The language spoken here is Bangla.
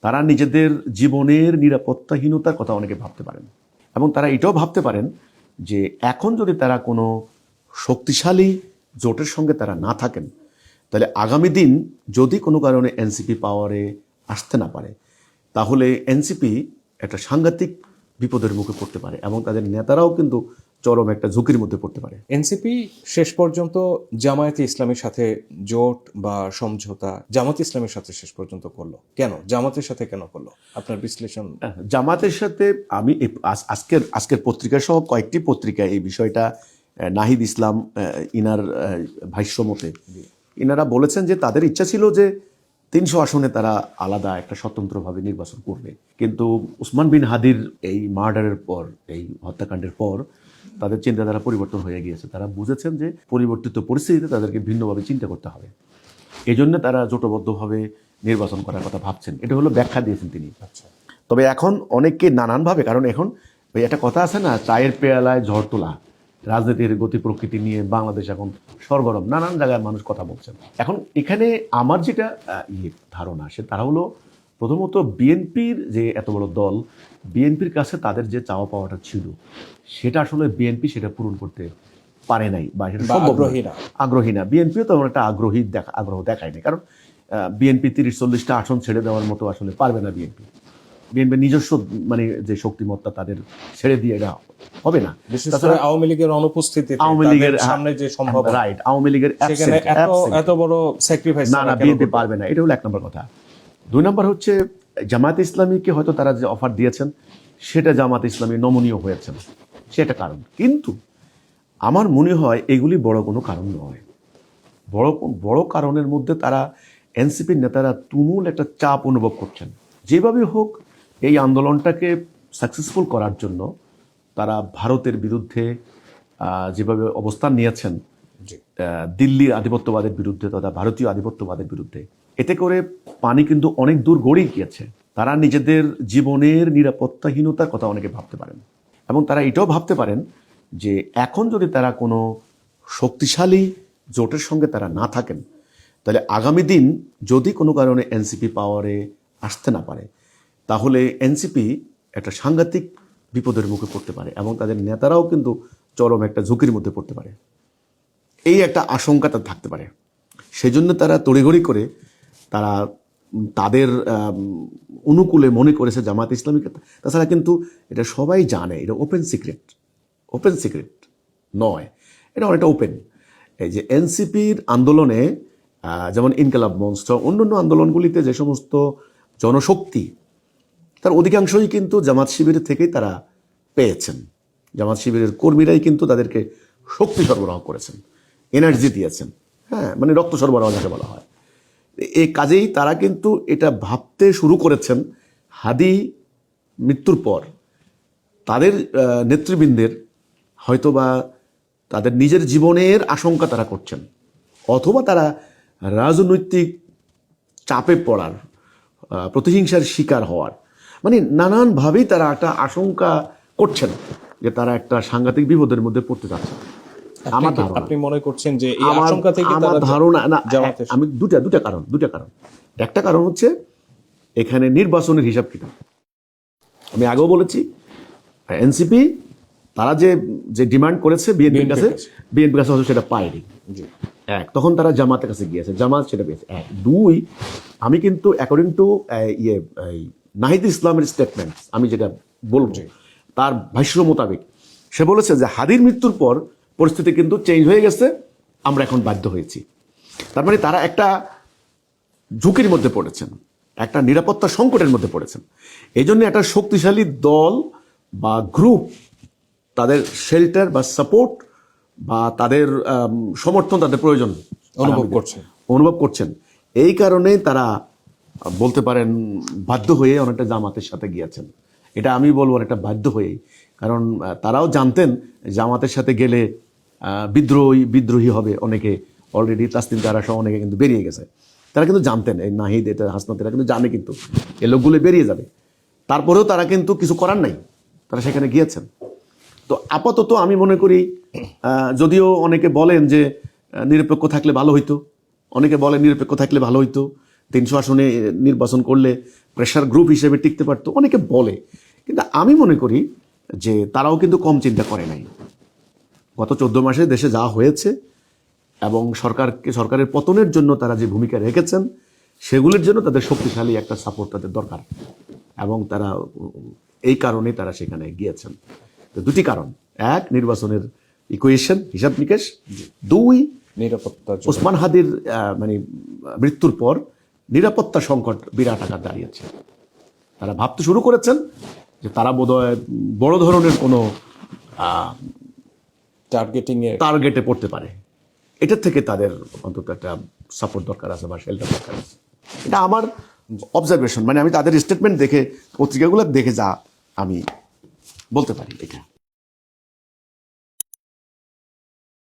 তারা নিজেদের জীবনের নিরাপত্তাহীনতার কথা অনেকে ভাবতে পারেন। এবং তারা এটাও ভাবতে পারেন যে এখন যদি তারা কোনো শক্তিশালী জোটের সঙ্গে তারা না থাকেন, তাহলে আগামী দিন যদি কোনো কারণে এনসিপি পাওয়ারে আসতে না পারে, তাহলে এনসিপি একটা সাংঘাতিক বিপদের মুখে পড়তে পারে এবং তাদের নেতারাও কিন্তু চরম একটা ঝুঁকির মধ্যে পড়তে পারে। এনসিপি শেষ পর্যন্ত জামায়াতে ইসলামের সাথে জোট বা সমঝোতা জামাত ইসলামের সাথে শেষ পর্যন্ত করল। কেন? জামাতের সাথে কেন করল? আপনার বিশ্লেষণ। জামাতের সাথে আমি আজ- আজকের আজকের পত্রিকা সহ কয়েকটি পত্রিকায় এই বিষয়টা নাহিদ ইসলাম ইনার ভাষ্যমতে ইনারা বলেছেন যে তাদের ইচ্ছা ছিল যে তিনশো আসনে তারা আলাদা একটা স্বতন্ত্রভাবে নির্বাচন করবে। কিন্তু উসমান বিন হাদির এই মার্ডারের পর এই হত্যাকাণ্ডের পর তাদের চিন্তাধারা পরিবর্তন হয়ে গিয়েছে। তারা বুঝেছেন যে পরিবর্তিত পরিস্থিতিতে তাদেরকে ভিন্নভাবে চিন্তা করতে হবে। এই জন্য তারা জোটবদ্ধভাবে নির্বাচন করার কথা ভাবছেন। এটা হলো ব্যাখ্যা দিয়েছেন তিনি। আচ্ছা। তবে এখন অনেককে নানানভাবে কারণ এখন ওই একটা কথা আছে না চায়ের পেয়ালায় ঝড় তোলা রাজনীতির গতি প্রকৃতি নিয়ে বাংলাদেশ এখন সরগরম নানান জায়গায় মানুষ কথা বলছেন। এখন এখানে আমার যেটা ইয়ে ধারণা সে তারা হলো প্রথমত বিএনপির যে এত বড় দল বিএনপির কাছে তাদের যে চাওয়া পাওয়াটা ছিল সেটা আসলে বিএনপি সেটা পূরণ করতে পারে নাই বা সেটা। আগ্রহী না। আগ্রহী না। বিএনপিও তেমন একটা আগ্রহী দেখা আগ্রহ দেখায়নি কারণ বিএনপি তিরিশ চল্লিশটা আসন ছেড়ে দেওয়ার মতো আসলে পারবে না বিএনপি। বিএনপি নিজস্ব মানে যে শক্তিমত্তা তাদের ছেড়ে দিয়ে এটা হবে না। করে আওয়ামী লীগের অনুপস্থিতিতে আওয়ামী লীগের সামনে যে সম্ভব রাইট আওয়ামী লীগের এত বড় স্যাক্রিফাইস না না বিএনপি পারবে না। এটা হলো এক নম্বর কথা। দুই নম্বর হচ্ছে জামাত ইসলামীকে হয়তো তারা যে অফার দিয়েছেন সেটা জামাত ইসলামী নমনীয় হয়েছেন সেটা কারণ। কিন্তু আমার মনে হয় এগুলি বড় কোনো কারণ নয়। বড় বড় কারণের মধ্যে তারা এনসিপির নেতারা তুমুল একটা চাপ অনুভব করছেন। যেভাবে হোক এই আন্দোলনটাকে সাকসেসফুল করার জন্য তারা ভারতের বিরুদ্ধে যেভাবে অবস্থান নিয়েছেন আহ, আধিপত্যবাদের বিরুদ্ধে তথা ভারতীয় আধিপত্যবাদের বিরুদ্ধে এতে করে পানি কিন্তু অনেক দূর গড়িয়ে গিয়েছে। তারা নিজেদের জীবনের নিরাপত্তাহীনতার কথা অনেকে ভাবতে পারেন। এবং তারা এটাও ভাবতে পারেন যে এখন যদি তারা কোনো শক্তিশালী জোটের সঙ্গে তারা না থাকেন, তাহলে আগামী দিন যদি কোনো কারণে এনসিপি পাওয়ারে আসতে না পারে, তাহলে এনসিপি একটা সাংঘাতিক বিপদের মুখে পড়তে পারে এবং তাদের নেতারাও কিন্তু চরম একটা ঝুঁকির মধ্যে পড়তে পারে। এই একটা আশঙ্কা তার থাকতে পারে। সেজন্য তারা তড়িঘড়ি করে তারা তাদের অনুকূলে মনে করেছে জামাত ইসলামীকে। তাছাড়া কিন্তু এটা সবাই জানে, এটা ওপেন সিক্রেট ওপেন সিক্রেট নয়, এটা অনেকটা ওপেন এই যে এনসিপির আন্দোলনে যেমন ইনকালাব মঞ্চ, অন্যান্য আন্দোলনগুলিতে যে সমস্ত জনশক্তি, তার অধিকাংশই কিন্তু জামাত শিবির থেকেই তারা পেয়েছেন। জামাত শিবিরের কর্মীরাই কিন্তু তাদেরকে শক্তি সরবরাহ করেছেন এনার্জি দিয়েছেন। হ্যাঁ মানে রক্ত সরবরাহ যাকে বলা হয়। এই কাজেই তারা কিন্তু এটা ভাবতে শুরু করেছেন হাদি মৃত্যুর পর। তাদের নেতৃবৃন্দের হয়তোবা তাদের নিজের জীবনের আশঙ্কা তারা করছেন, অথবা তারা রাজনৈতিক চাপে পড়ার প্রতিহিংসার শিকার হওয়ার। মানে নানানভাবেই তারা একটা আশঙ্কা করছেন যে তারা একটা সাংঘাতিক বিপদের মধ্যে পড়তে যাচ্ছে। আমার ধারণা। আপনি মনে করছেন যে এই আশঙ্কা থেকে আমার ধারণা না আমি দুটা দুটা কারণ দুটা কারণ। একটা কারণ হচ্ছে এখানে নির্বাচনের হিসাব কিতাব। আমি আগেও বলেছি এনসিপি তারা যে যে ডিমান্ড করেছে বিএনপির কাছে। বিএনপির কাছে সেটা পায়নি। এক তখন তারা জামাতের কাছে গিয়েছে জামাত সেটা পেয়েছে। এক দুই আমি কিন্তু অ্যাকর্ডিং টু ইয়ে নাহিদ ইসলামের স্টেটমেন্ট আমি যেটা বলব তার ভাষ্য মোতাবেক সে বলেছে যে হাদির মৃত্যুর পর পরিস্থিতি কিন্তু চেঞ্জ হয়ে গেছে আমরা এখন বাধ্য হয়েছি। তার মানে তারা একটা ঝুঁকির মধ্যে পড়েছেন একটা নিরাপত্তা সংকটের মধ্যে পড়েছেন। এই জন্য একটা শক্তিশালী দল বা গ্রুপ তাদের শেল্টার বা সাপোর্ট বা তাদের সমর্থন তাদের প্রয়োজন অনুভব। করছেন। অনুভব করছেন। এই কারণে তারা বলতে পারেন বাধ্য হয়ে অনেকটা জামাতের সাথে গিয়েছেন। এটা আমি বলব অনেকটা বাধ্য হয়েই। কারণ তারাও জানতেন জামাতের সাথে গেলে বিদ্রোহী বিদ্রোহী হবে অনেকে অলরেডি তাসলিম তারা সহ অনেকে কিন্তু বেরিয়ে গেছে। তারা কিন্তু জানতেন, এই নাহিদ, এটা হাসনাত, এরা কিন্তু জানে কিন্তু। এ লোকগুলো বেরিয়ে যাবে। তারপরেও তারা কিন্তু কিছু করার নাই। তারা সেখানে গিয়েছেন। তো আপাতত আমি মনে করি যদিও অনেকে বলেন যে নিরপেক্ষ থাকলে ভালো হইতো। অনেকে বলে নিরপেক্ষ থাকলে ভালো হইতো। তিনশো আসনে নির্বাচন করলে প্রেশার গ্রুপ হিসেবে টিকতে পারতো। অনেকে বলে। কিন্তু আমি মনে করি যে, তারাও কিন্তু কম চিন্তা করে নাই। গত চোদ্দ মাসে দেশে যা হয়েছে এবং সরকারকে সরকারের পতনের জন্য তারা যে ভূমিকা রেখেছেন সেগুলির জন্য তাদের শক্তিশালী একটা সাপোর্ট তাদের দরকার এবং তারা এই কারণে তারা সেখানে গিয়েছেন। তো দুটি কারণ। এক নির্বাচনের ইকুয়েশন হিসাব নিকেশ। দুই নিরাপত্তা ওসমান হাদির মানে মৃত্যুর পর নিরাপত্তা সংকট বিরাট আকার দাঁড়িয়েছে। তারা ভাবতে শুরু করেছেন যে তারা বোধহয় বড় ধরনের কোনো টার্গেটিং এ টার্গেটে পড়তে পারে। এটার থেকে তাদের অন্তত একটা সাপোর্ট দরকার আছে বা শেল্টার দরকার আছে। এটা আমার অবজারভেশন মানে আমি তাদের স্টেটমেন্ট দেখে, পত্রিকাগুলো দেখে যা আমি বলতে পারি এটা।